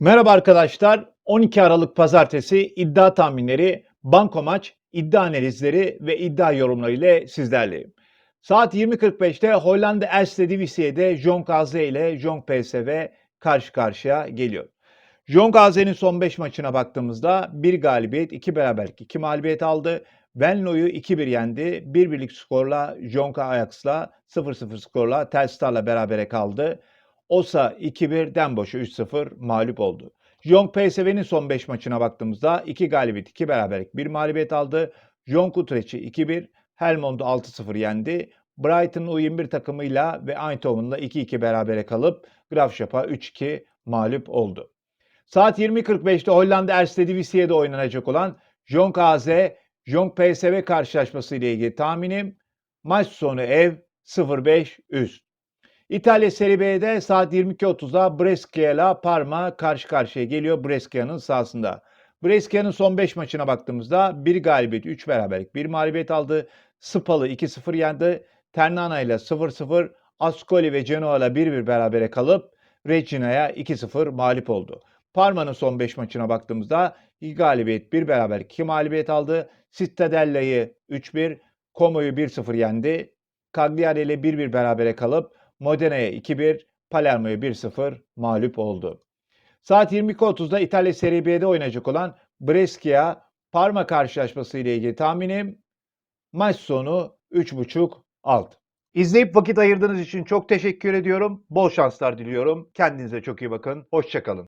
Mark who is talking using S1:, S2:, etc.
S1: Merhaba arkadaşlar. 12 Aralık Pazartesi iddia tahminleri, banko maç, iddia analizleri ve iddia yorumları ile sizlerleyim. Saat 20.45'te Hollanda Eredivisie'de Jong AZ ile Jong PSV karşı karşıya geliyor. Jong AZ'nin son 5 maçına baktığımızda 1 galibiyet, 2 beraberlik, 2 mağlubiyet aldı. Venlo'yu 2-1 yendi. 1 birlik skorla Jong Ajax'la 0-0 skorla Telstar'la berabere kaldı. Osa 2-1, Denboş'a 3-0 mağlup oldu. Jong PSV'nin son 5 maçına baktığımızda 2 galibiyet, 2 beraberlik, 1 mağlubiyet aldı. Jong Utrecht'i 2-1, Helmond'u 6-0 yendi. Brighton U21 takımıyla ve Eindhoven'la 2-2 berabere kalıp Graafschap'a 3-2 mağlup oldu. Saat 20.45'te Hollanda Eredivisie'de oynanacak olan Jong AZ, Jong PSV karşılaşması ile ilgili tahminim maç sonu ev 0-5 üst. İtalya Serie B'de saat 22.30'da Brescia ile Parma karşı karşıya geliyor Brescia'nın sahasında. Brescia'nın son 5 maçına baktığımızda 1 galibiyet, 3 beraberlik, 1 mağlubiyet aldı. Spal'ı 2-0 yendi. Ternana ile 0-0, Ascoli ve Genoa ile 1-1 berabere kalıp Regina'ya 2-0 mağlup oldu. Parma'nın son 5 maçına baktığımızda 2 galibiyet, 1 beraberlik, 2 mağlubiyet aldı. Cittadella'yı 3-1, Como'yu 1-0 yendi. Cagliari ile 1-1 berabere kalıp Modena'ya 2-1, Palermo'ya 1-0 mağlup oldu. Saat 22.30'da İtalya Serie B'de oynayacak olan Brescia Parma karşılaşması ile ilgili tahminim maç sonu 3.5 alt. İzleyip vakit ayırdığınız için çok teşekkür ediyorum. Bol şanslar diliyorum. Kendinize çok iyi bakın. Hoşçakalın.